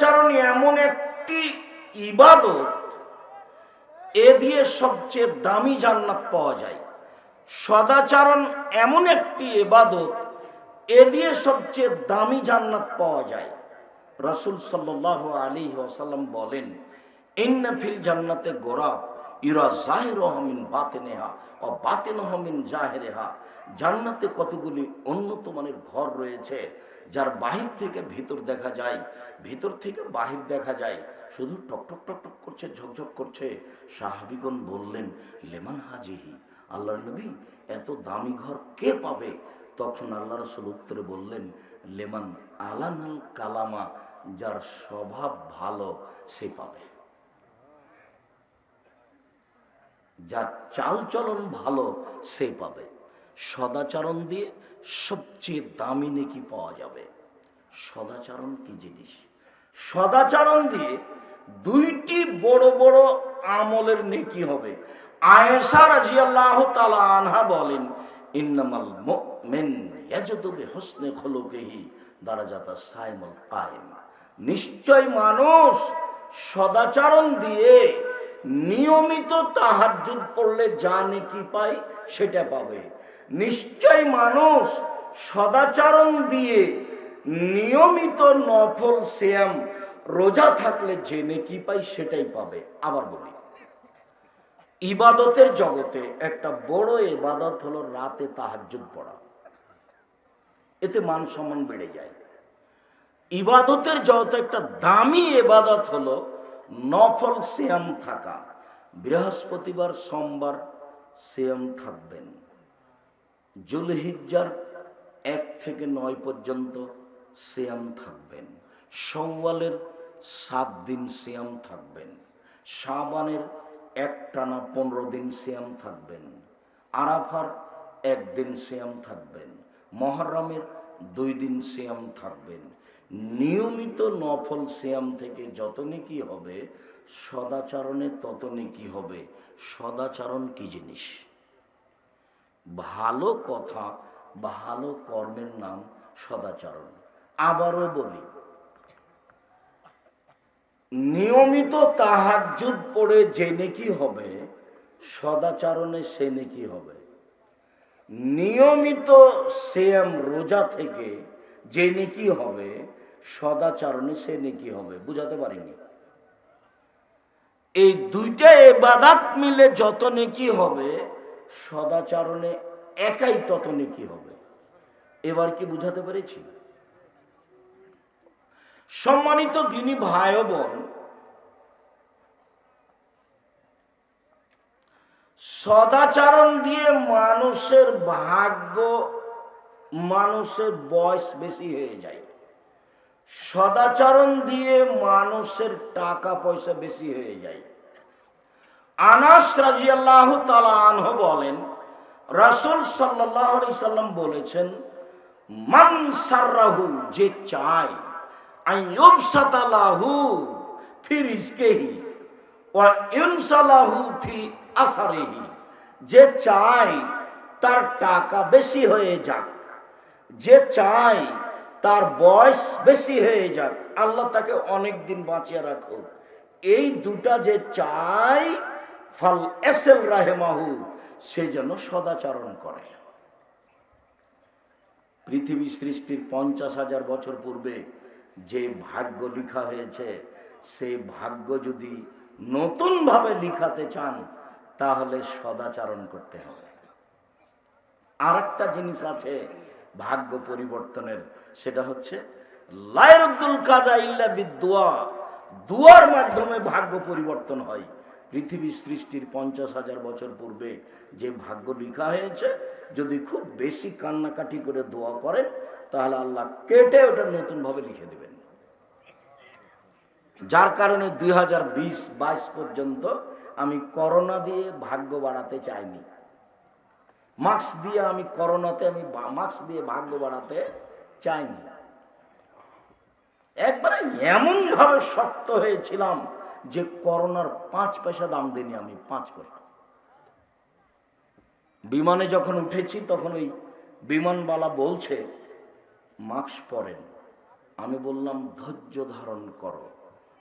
সদাচারণ এমন একটি ইবাদত, এ দিয়ে সবচেয়ে দামি জান্নাত পাওয়া যায়। সদাচারণ এমন একটি ইবাদত, এ দিয়ে সবচেয়ে দামি জান্নাত পাওয়া যায়। রসুল সাল্লাহ আলী ওসাল্লাম বলেন ইন্নফিল জান্নাতে গোরা ইরা জাহের হমিন বাতেনেহা ও বাতেন হমিন জাহেরেহা। জান্নাতে কতগুলি উন্নত মানের ঘর রয়েছে, যার বাহির থেকে ভিতর দেখা যায় ভিতর থেকে বাহির দেখা যায়। শুধু টক টক টক টক করছে ঝকঝক করছে। সাহাবিগণ বললেন, লেমান হাজিহি আল্লাহ নবী, এত দামি ঘর কে পাবে? তখন আল্লাহ রসুল উত্তরে বললেন, লেমান আলানাল কালামা, যার স্বভাব ভালো, সে পাবে। যার চালচলন ভালো, সে পাবে। সদাচরণ দিয়ে সবচেয়ে দামি নেকি পাওয়া যাবে। সদাচরণ কি জিনিস? সদাচরণ দিয়ে দুইটি বড় বড় আমলের নেকি হবে। আয়েশা রাজিয়াল্লাহ তালা আনহা বলেন, ইন্নামাল মুমিন ইয়াজদু বিহুসনি খুলুকিহি দারাজাতা সাইমুল কায়েম। নিশ্চয় মানুষ সদাচরণ দিয়ে নিয়মিত তাহাজ্জুদ পড়লে যা নেকি পায় সেটা পাবে। নিশ্চয় মানুষ সদাচরণ দিয়ে নিয়মিত নফল শ্যাম রোজা থাকলে জেনে কি পাই সেটাই পাবে, আবার বলি। ইবাদতের জগতে একটা বড় ইবাদত হলো রাতে তাহাজ্জুদ পড়া। এতে মান সম্মান বেড়ে যায়। ইবাদতের জগতে একটা দামি এবাদত হলো নফল সিয়াম থাকা। বৃহস্পতিবার, সোমবার সিয়াম থাকবেন। জুলহিজ্জার এক থেকে নয় পর্যন্ত সিয়াম থাকবেন। সওয়ালের সাত দিন সিয়াম থাকবেন। শাবানের এক টানা পনেরো দিন সিয়াম থাকবেন। আরাফার একদিন সিয়াম থাকবেন। মহরমের দুই দিন সিয়াম থাকবেন। নিয়মিত নফল সিয়াম থেকে যত নেকি হবে, সদাচরণে তত নেকি হবে। সদাচরণ কি জিনিস? ভালো কথা, ভালো কর্মের নাম সদাচরণ। আবারও বলি, নিয়মিত তাহার তাহাজ্জুদ পড়ে যে নেকি হবে, সদাচরণে সে নেকি হবে? নিয়মিত সেম রোজা থেকে যে নেকি হবে, সদাচরণে সে নেকি হবে, বুঝাতে পারিনি। এই দুইটা এবাদাত মিলে যত নেকি হবে, সদাচরণে একাই তত নেকি হবে, এবার কি বুঝাতে পেরেছি? সম্মানিত দিনী ভাই বোন, সদাচরণ দিয়ে মানুষের ভাগ্য, মানুষের বয়স বেশি হয়ে যায়। সদাচরণ দিয়ে মানুষের টাকা পয়সা বেশি হয়ে যায়। আনাস রাজিয়াল্লাহ তালা বলেন, রাসুল সাল্লাহ সাল্লাম বলেছেন, মান সার্রাহু, যে চায় ফি ফি যে চায় তার টাকা বেশি হয়ে যাক, যে চায় তার বয়স বেশি হয়ে যাক, আল্লাহ তাকে অনেক দিন বাঁচিয়ে রাখুক। এই দুটা যে চাই ফাল এসেল রাহেমাহু, সে যেন সদাচরণ করে। পৃথিবী সৃষ্টির পঞ্চাশ হাজার বছর পূর্বে যে ভাগ্য লিখা হয়েছে সেই ভাগ্য যদি নতুনভাবে লিখাতে চান, তাহলে সদাচরণ করতে হবে। আর একটা জিনিস আছে ভাগ্য পরিবর্তনের, সেটা হচ্ছে লায়রুদ্দুল কাজা ইল্লা বিদুয়া দুয়ার মাধ্যমে ভাগ্য পরিবর্তন হয়। পৃথিবী সৃষ্টির পঞ্চাশ হাজার বছর পূর্বে যে ভাগ্য লিখা হয়েছে, যদি খুব বেশি কান্নাকাটি করে দোয়া করেন, তাহলে আল্লাহ কেটে ওটা নতুনভাবে লিখে দেবেন। যার কারণে দুই হাজার পর্যন্ত আমি করোনা দিয়ে ভাগ্য বাড়াতে চাইনি। মাস্ক দিয়ে আমি করোনাতে আমি মাস্ক দিয়ে ভাগ্য বাড়াতে চাইনি। একবারে এমন ভাবে শক্ত হয়েছিলাম যে করোনার পাঁচ পয়সা দাম দিইনি আমি, পাঁচ পয়সা। বিমানে যখন উঠেছি তখন ওই বিমানবালা বলছে, মাস্ক পরেন। আমি বললাম, ধৈর্য ধারণ করো।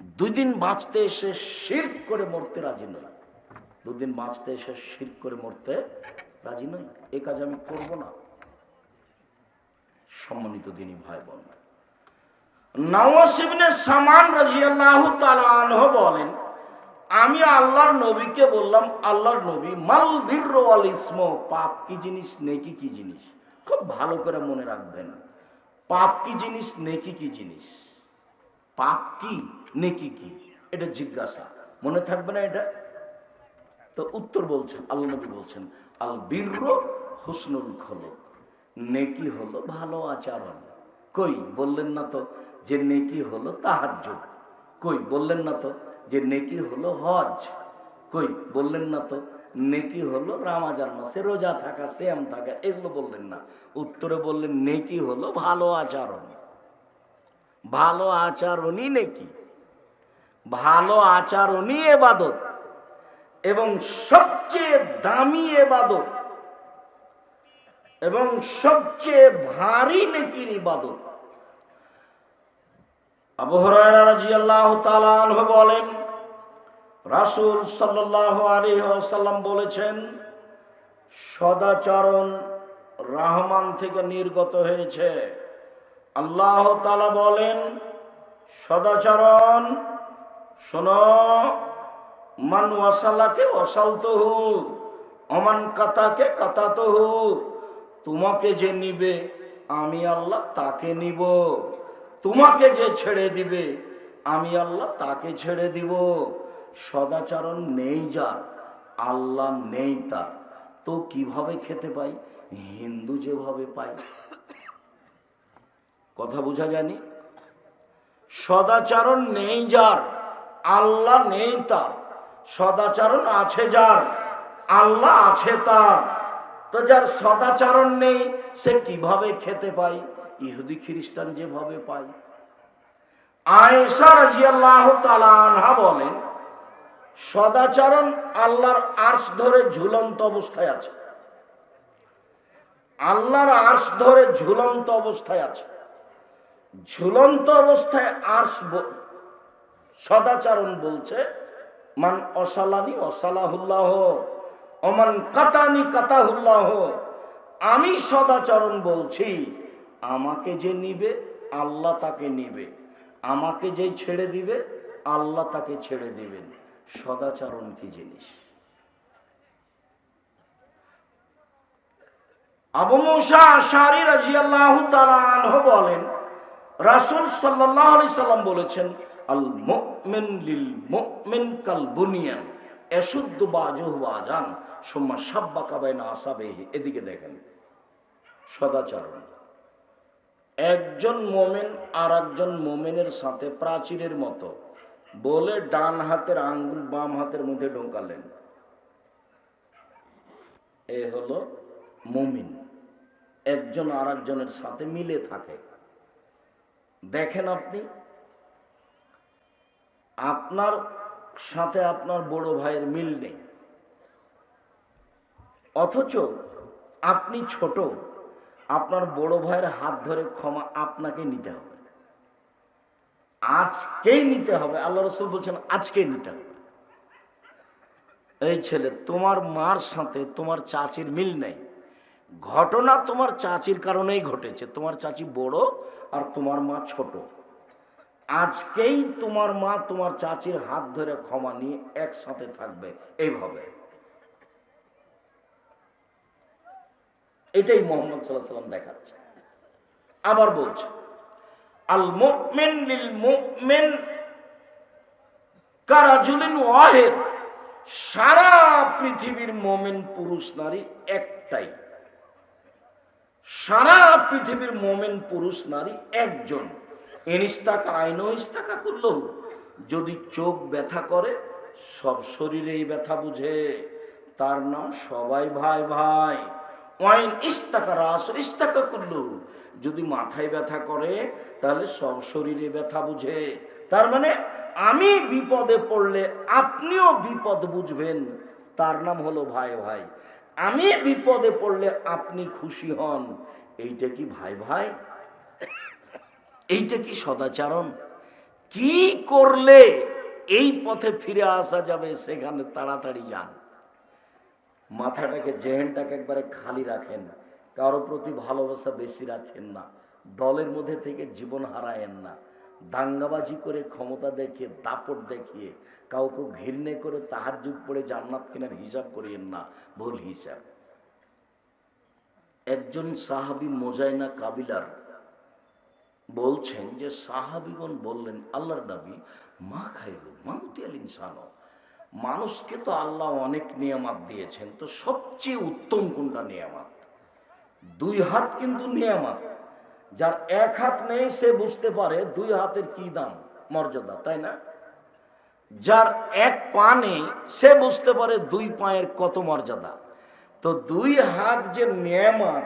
দুই দিন বাঁচতে এসে শির করে মরতে রাজি নয় দুদিন বাঁচতে এসে শির করে মরতে রাজি নয় এ কাজ আমি করব না। সম্মানিত দিনই ভাই বোন নওয়াসিবনে সামান রাজিয়াল্লাহু তাআলা আনহু বলেন, আমি আল্লাহর নবীকে বললাম, আল্লাহর নবী, মাল বীর আল পাপ কি জিনিস, নেকি কি জিনিস? খুব ভালো করে মনে রাখবেন। পাপ কি জিনিস, নেকি কি জিনিস? পাপ কি, নেকি কি? এটা জিজ্ঞাসা। মনে থাকবে না এটা? তো উত্তর বলছেন, আল্লাহ নবী বলছেন, আল বীর হুসনুল খলক। নেকি হলো ভালো আচরণ। কই, বললেন না তো যে নেকি হলো তাহাজ্জুদ। কই, বললেন না তো যে নেকি হলো হজ। কই, বললেন না তো নেকি হলো রামাজান মাসে রোজা থাকা শ্যাম থাকা, এগুলো বললেন না। উত্তরে বললেন, নেকি হলো ভালো আচরণ। ভালো আচরণই নেকি। ভালো আচরণই এবাদত। এবং সবচেয়ে দামি এবাদত। এবং সবচেয়ে ভারী নেকির ইবাদত। আবু হুরায়রা রাদিয়াল্লাহু তাআলা বলেন, রাসূল সাল্লাল্লাহু আলাইহি বলেছেন, সদাচরণ রহমান থেকে নির্গত হয়েছে। আল্লাহ তাআলা বলেন, সদাচরণ, শোন, মান ওয়াসালাকে ওয়াসালতহু অমান কাতাকে কাতাতহু, তোমাকে যে নিবে, আমি আল্লাহ তাকে নিব। তোমাকে যে ছেড়ে দিবে, আমি আল্লাহ তাকে ছেড়ে দিব। সদাচরণ নেই যার, আল্লাহ নেই তার। তো কীভাবে খেতে পাই? হিন্দু যেভাবে পাই কথা বোঝা জানি সদাচারণ নেই যার, আল্লাহ নেই তার। সদাচরণ আছে যার, আল্লাহ আছে তার। তো যার সদাচারণ নেই, সে কীভাবে খেতে পায়? ইহুদি খ্রিস্টান যেভাবে পায়। আয়েশা রাজিয়াল্লাহু আনহা বলেন, সদাচরণ আল্লাহর আর্শ ধরে ঝুলন্ত অবস্থায় আছে। আল্লাহর আর্শ ধরে ঝুলন্ত অবস্থায় আছে। ঝুলন্ত অবস্থায় আর্শ ব- সদাচরণ বলছে, মান অসালানি অসালাহুল্লাহ, অমান কাতানি কাতাহুল্লাহ, আমি সদাচরণ বলছি, আমাকে যে নিবে, আল্লাহ তাকে নিবে। আমাকে যে ছেড়ে দিবে, আল্লাহ তাকে ছেড়ে দিবেন। সদাচরণ কি জিনিস? আবু মুসা আশারি রাজিয়াল্লাহু আনহু বলেন রাসূল সাল্লাল্লাহু আলাইহি সাল্লাম বলেছেন, আল মুমিন লিল মুমিন কাল বুনিয়ান এশুদ্ধ বাজুহু বাজান সুম্মা সাব্বাকা বাইনা আসাবেহি। এদিকে দেখেন, সদাচরণ। একজন মোমেন আর একজন মোমেনের সাথে প্রাচীরের মতো বলে ডান হাতের আঙ্গুল বাম হাতের মধ্যে ঢোকালেন। এ হলো মুমিন। একজন আর একজনের সাথে মিলে থাকে। দেখেন আপনি, আপনার সাথে আপনার বড় ভাইয়ের মিল নেই। অথচ আপনি ছোট, আপনার বড় ভাইয়ের হাত ধরে ক্ষমা আপনাকে নিতে হবে। আজকেই নিতে হবে, আল্লাহ রসুল বলছেন আজকেই নিতে হবে। এই ছেলে, তোমার মার সাথে তোমার চাচির মিল নেই। ঘটনা তোমার চাচির কারণেই ঘটেছে। তোমার চাচি বড় আর তোমার মা ছোট। আজকেই তোমার মা তোমার চাচির হাত ধরে ক্ষমা নিয়ে একসাথে থাকবে, এইভাবে। এটাই মোহাম্মদ সাল্লাম দেখাচ্ছে। আবার বলছে, আল মুমিন লিল মুমিন কারাজুলিন ওয়াহেদ। সারা পৃথিবীর মোমেন পুরুষ নারী একটাই। সারা পৃথিবীর মোমেন পুরুষ, নারী একজন। এনিস্তাকা আইন ইস্তাকা করল। যদি চোখ ব্যথা করে, সব শরীরেই ব্যথা বুঝে। তার নাম সবাই ভাই ভাই। ওয়াইন ইস্তাকা রাস, ইস্তাকা করল। যদি মাথায় ব্যথা করে, তাহলে সব শরীরে ব্যথা বুঝে। তার মানে আমি বিপদে পড়লে আপনিও বিপদ বুঝবেন। তার নাম হলো ভাই ভাই। আমি বিপদে পড়লে আপনি খুশি হন। এইটা কি ভাই ভাই? এইটা কি সদাচারণ? কি করলে এই পথে ফিরে আসা যাবে সেখানে তাড়াতাড়ি যান। মাথাটাকে, জেহেনটাকে একবারে খালি রাখেন। কারও প্রতি ভালোবাসা বেশি রাখেন না। দলের মধ্যে থেকে জীবন হারায়েন না। দাঙ্গাবাজি করে ক্ষমতা দেখিয়ে, দাপট দেখিয়ে কাউকে ঘৃণে করে তাহার যুগ পড়ে জান্নাত কেনার হিসাব করিয়েন না, ভুল হিসাব। একজন সাহাবি মোজাইনা কাবিলার বলছেন যে, সাহাবিগণ বললেন, আল্লাহর নবী, মা খাইরু মাউতি আল ইনসানো। মানুষকে তো আল্লাহ অনেক নিয়ামাত দিয়েছেন, তো সবচেয়ে উত্তম কোনটা নিয়ামাত? দুই হাত কিন্তু নিয়ামাত। যার এক হাত নেই, সে বুঝতে পারে দুই হাতের কি দাম, মর্যাদা, তাই না? যার এক পা নেই সে বুঝতে পারে দুই পায়ের কত মর্যাদা। তো দুই হাত যে নিয়ামাত,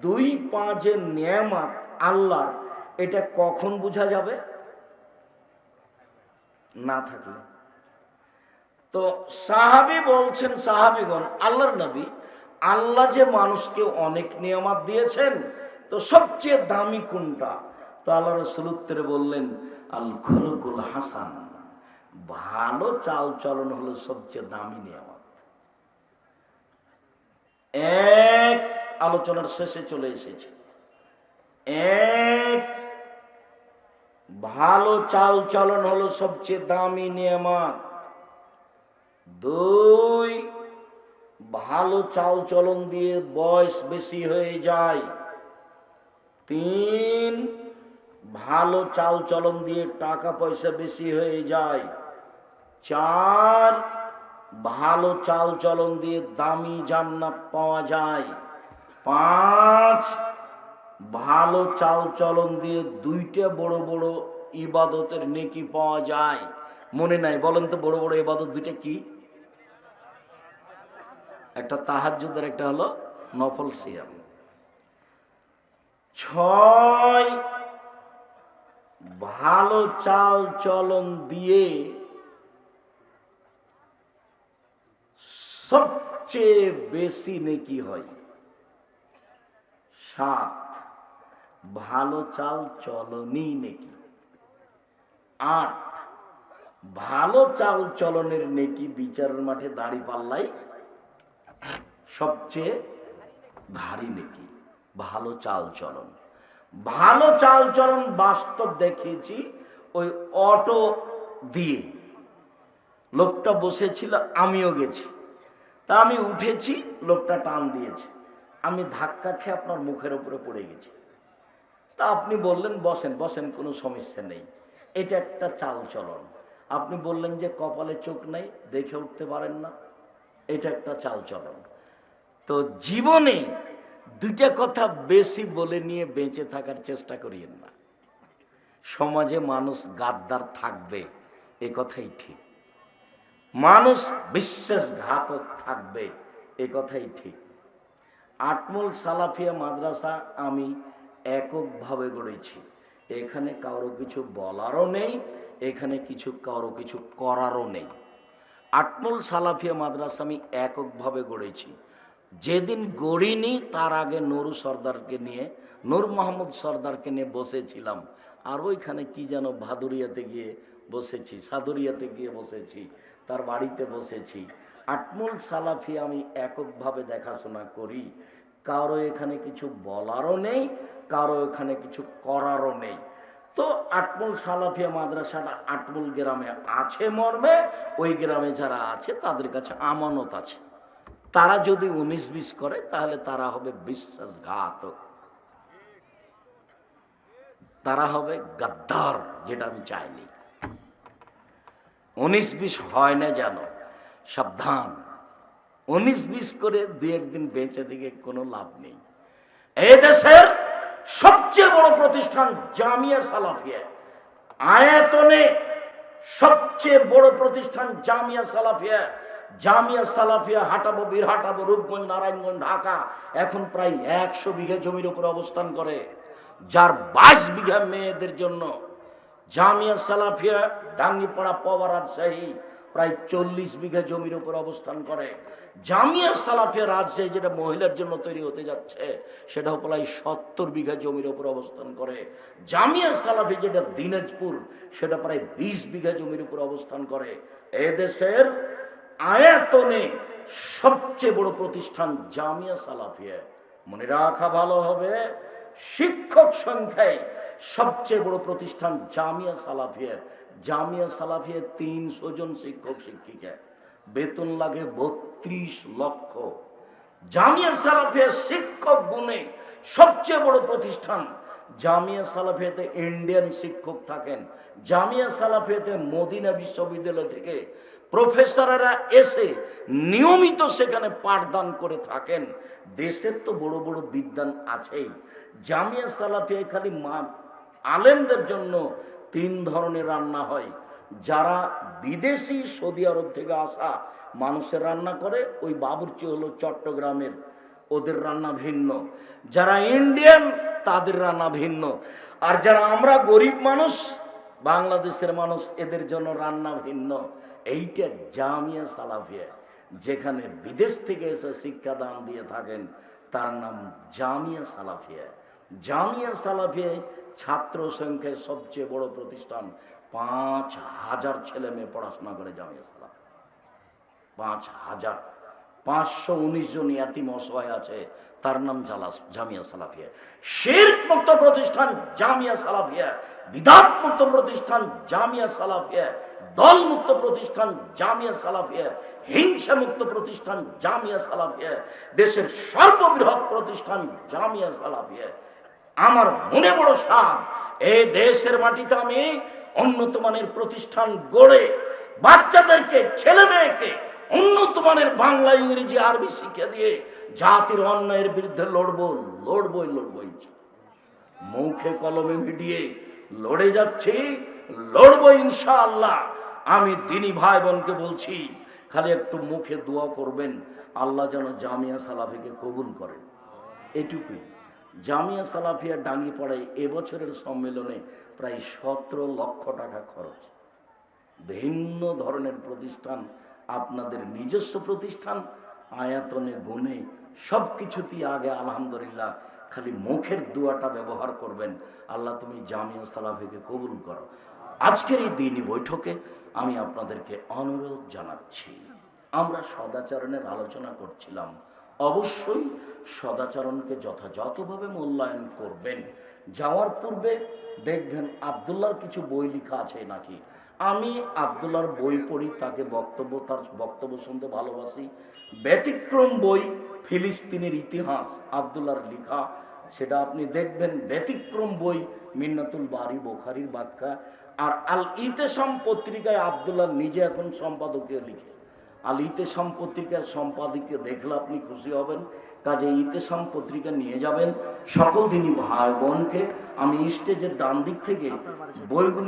দুই পা যে নিয়ামাত আল্লাহর, এটা কখন বোঝা যাবে? না থাকলে। তো সাহাবি বলছেন, সাহাবিগণ, আল্লাহর নবী, আল্লাহ যে মানুষকে অনেক নিয়ামাত দিয়েছেন, তো সবচেয়ে দামি কোনটা? তো আল্লাহ রসুল উত্তরে বললেন আল খুলকুল হাসান। ভালো চাল চলন হলো সবচেয়ে দামি নিয়ামত। এক আলোচনার শেষে চলে এসেছে। এক ভালো চাল চলন হলো সবচেয়ে দামি নিয়ামত। দুই ভালো চাল চলন দিয়ে বয়স বেশি হয়ে যায়। তিন ভালো চাল চলন দিয়ে টাকা পয়সা বেশি হয়ে যায়। চার, ভালো চাল চলন দিয়ে দামি জান্নাত পাওয়া যায়। পাঁচ, ভালো চাল চলন দিয়ে দুইটা বড় বড় ইবাদতের নেকি পাওয়া যায়। মনে নাই, বলেন তো বড় বড় ইবাদত দুইটা কি? একটা তাহাজুদের একটা হলো নফল সিয়াম। ছয়, ভালো চাল চলন দিয়ে সবচেয়ে বেশি নেকি হয়? সাত। ভালো চাল চলনই নেকি? আট। ভালো চাল চলনের নেকি বিচারের মাঠে দাড়ি পাল্লাই সবচেয়ে ভারী নেকি? ভালো চাল চলন। ভালো চাল চলন বাস্তব দেখিয়েছি ওই অটো দিয়ে। লোকটা বসেছিল, আমিও গেছি। তা আমি উঠেছি, লোকটা টান দিয়েছে। আমি ধাক্কা খেয়ে আপনার মুখের উপরে পড়ে গেছি। তা আপনি বললেন, বসেন বসেন, কোনো সমস্যা নেই। এটা একটা চাল চলন আপনি বললেন যে কপালে চোখ নেই, দেখে উঠতে পারেন না। এটা একটা চাল চলন তো জীবনে দুইটা কথা বেশি বলে নিয়ে বেঁচে থাকার চেষ্টা করিয়েন না। সমাজে মানুষ গাদ্দার থাকবে, এ কথাই ঠিক। মানুষ বিশ্বাসঘাতক থাকবে, এ কথাই ঠিক। আটমল সালাফিয়া মাদ্রাসা আমি এককভাবে গড়েছি। এখানে কারও কিছু বলারও নেই, এখানে কিছু, কারও কিছু করারও নেই। আটমল সালাফিয়া মাদ্রাসা আমি এককভাবে গড়েছি। যেদিন গড়িনি, তার আগে নুরু সর্দারকে নিয়ে, নূর মোহাম্মদ সর্দারকে নিয়ে বসেছিলাম। আর ওইখানে কি যেন ভাদুরিয়াতে গিয়ে বসেছি, সাদুরিয়াতে গিয়ে বসেছি। তার বাড়িতে বসেছি। আটমুল সালাফি আমি এককভাবে দেখাশোনা করি। কারও এখানে কিছু বলারও নেই, কারও এখানে কিছু করারও নেই। তো আটমুল সালাফিয়া মাদ্রাসাটা আটমুল গ্রামে আছে মর্মে, ওই গ্রামে যারা আছে তাদের কাছে আমানত আছে। তারা যদি উনিশ বিশ করে তাহলে তারা হবে বিশ্বাসঘাতক। তারা হবে গাদ্দার, যেটা আমি চাইনি। উনিশ বিশ হয় না যেন। সাবধান। উনিশ বিশ করে দু একদিন বেঁচে দিকে কোনো লাভ নেই। এই দেশের সবচেয়ে বড় প্রতিষ্ঠান জামিয়া সালাফিয়া। আয়াতনে সবচেয়ে বড় প্রতিষ্ঠান জামিয়া সালাফিয়া। জামিয়া সালাফিয়া হাটাবো, বীর হাটাবো, রূপগঞ্জ, নারায়ণগঞ্জ, ঢাকা। এখন প্রায় একশো বিঘা জমির উপর অবস্থান করে। যার বাইশ বিঘা মেয়েদের জন্য জামিয়া সালাফিয়া ডাঙ্গিপাড়া পবা রাজশাহী প্রায় চল্লিশ বিঘা জমির উপর অবস্থান করে। জামিয়া সালাফিয়া রাজশাহী যেটা মহিলার জন্য তৈরি হতে যাচ্ছে, সেটাও প্রায় সত্তর বিঘা জমির উপর অবস্থান করে। জামিয়া সালাফি যেটা দিনাজপুর, সেটা প্রায় বিশ বিঘা জমির উপর অবস্থান করে। এদেশের আয়াতনে সবচেয়ে বড় প্রতিষ্ঠান জামিয়া সালাফিয়া। মনে রাখা ভালো হবে, শিক্ষক সংখ্যায় সবচেয়ে বড় প্রতিষ্ঠান জামিয়া সালাফিয়া। জামিয়া সালাফিয়া তিনশো জন শিক্ষক, শিক্ষিকা। বেতন লাগে বত্রিশ লক্ষ। জামিয়া সালাফিয়া শিক্ষক গুণে সবচেয়ে বড় প্রতিষ্ঠান। জামিয়া সালাফিয়াতে ইন্ডিয়ান শিক্ষক থাকেন। জামিয়া সালাফিয়াতে মদিনা বিশ্ববিদ্যালয় থেকে প্রফেসরেরা এসে নিয়মিত সেখানে পাঠদান করে থাকেন। দেশের তো বড় বড় বিদ্যান আছেই। জামিয়া সালাফিয়ায় খালি মা আলেমদের জন্য তিন ধরনের রান্না হয়। যারা বিদেশি সৌদি আরব থেকে আসা মানুষের রান্না করে, ওই বাবুর্চি হলো চট্টগ্রামের। ওদের রান্না ভিন্ন। যারা ইন্ডিয়ান, তাদের রান্না ভিন্ন। আর যারা আমরা গরিব মানুষ, বাংলাদেশের মানুষ, এদের জন্য রান্না ভিন্ন। এইটা জামিয়া সালাফিয়া, যেখানে বিদেশ থেকে এসে শিক্ষাদান দিয়ে থাকেন, তার নাম জামিয়া সালাফিয়া। জামিয়া সালাফিয়ায় ছাত্র সংখ্যায় সবচেয়ে বড় প্রতিষ্ঠান পাঁচ হাজার ছেলে মেয়ে পড়াশোনা করে জামিয়া সালাফিয়া পাঁচ হাজার। পাঁচশো উনিশ জন ইয়াতিম অসহায় আছে, তার নাম জালাস জামিয়া সালাফিয়া। শেরক মুক্ত প্রতিষ্ঠান জামিয়া সালাফিয়া বিদাত মুক্ত প্রতিষ্ঠান জামিয়া সালাফিয়া দল মুক্ত প্রতিষ্ঠান জামিয়া সালাফিয়া হিংসা মুক্ত প্রতিষ্ঠান জামিয়া সালাফিয়া, দেশের সর্ববৃহৎ প্রতিষ্ঠান জামিয়া সালাফিয়া। আমার মনে বড় সাদ এই দেশের মাটিতে আমি উন্নত মানের প্রতিষ্ঠান গড়ে বাচ্চাদেরকে, ছেলে মেয়েকে উন্নত মানের বাংলা, ইংরেজি, আরবি শিক্ষা দিয়ে জাতির অন্যায়ের বিরুদ্ধে লড়বো, লড়বই লড়বই। মুখে কলমে মিডিয়ে লড়ে যাচ্ছি, লড়বো ইনশাআল্লাহ। আমি দিনী ভাই বোনকে বলছি, খালি একটু মুখে দোয়া করবেন, আল্লাহ যেন জামিয়া সালাফিকে কবুল করেন। এটুকুই। জামিয়া সালাফিয়া ডাঙ্গি পড়ায় এবছরের সম্মেলনে প্রায় সতেরো লক্ষ টাকা খরচ। ভিন্ন ধরনের প্রতিষ্ঠান, আপনাদের নিজস্ব প্রতিষ্ঠান, আয়াতনে গুণে সব কিছুতেই আগে আলহামদুলিল্লাহ খালি মুখের দোয়াটা ব্যবহার করবেন। আল্লাহ তুমি জামিয়া সালাফিকে কবুল করো। আজকের এই দিনই বৈঠকে আমি আপনাদেরকে অনুরোধ জানাচ্ছি। আমরা সদাচরণের আলোচনা করছিলাম অবশ্যই সদাচরণকে যথাযথভাবে মূল্যায়ন করবেন। যাওয়ার পূর্বে দেখবেন আবদুল্লার কিছু বই লেখা আছে নাকি? আমি আবদুল্লার বই পড়ি, তাকে বক্তব্য, তার বক্তব্য শুনতে ভালোবাসি। ব্যতিক্রম বই, ফিলিস্তিনের ইতিহাস আবদুল্লার লেখা। সেটা আপনি দেখবেন, ব্যতিক্রম বই, মিন্নাতুল বাড়ি বোখারির ব্যাখ্যা আর আল ইতেসাম পত্রিকায় আবদুল্লাহ নিজে এখন সম্পাদকীয় লিখে। আল ইতেসাম পত্রিকার সম্পাদককে দেখলে আপনি খুশি হবেন। কাজে ইতেসাম পত্রিকা নিয়ে যাবেন। সকল দিনই ভাই বোনকে। আমি স্টেজের ডান দিক থেকে বইগুলি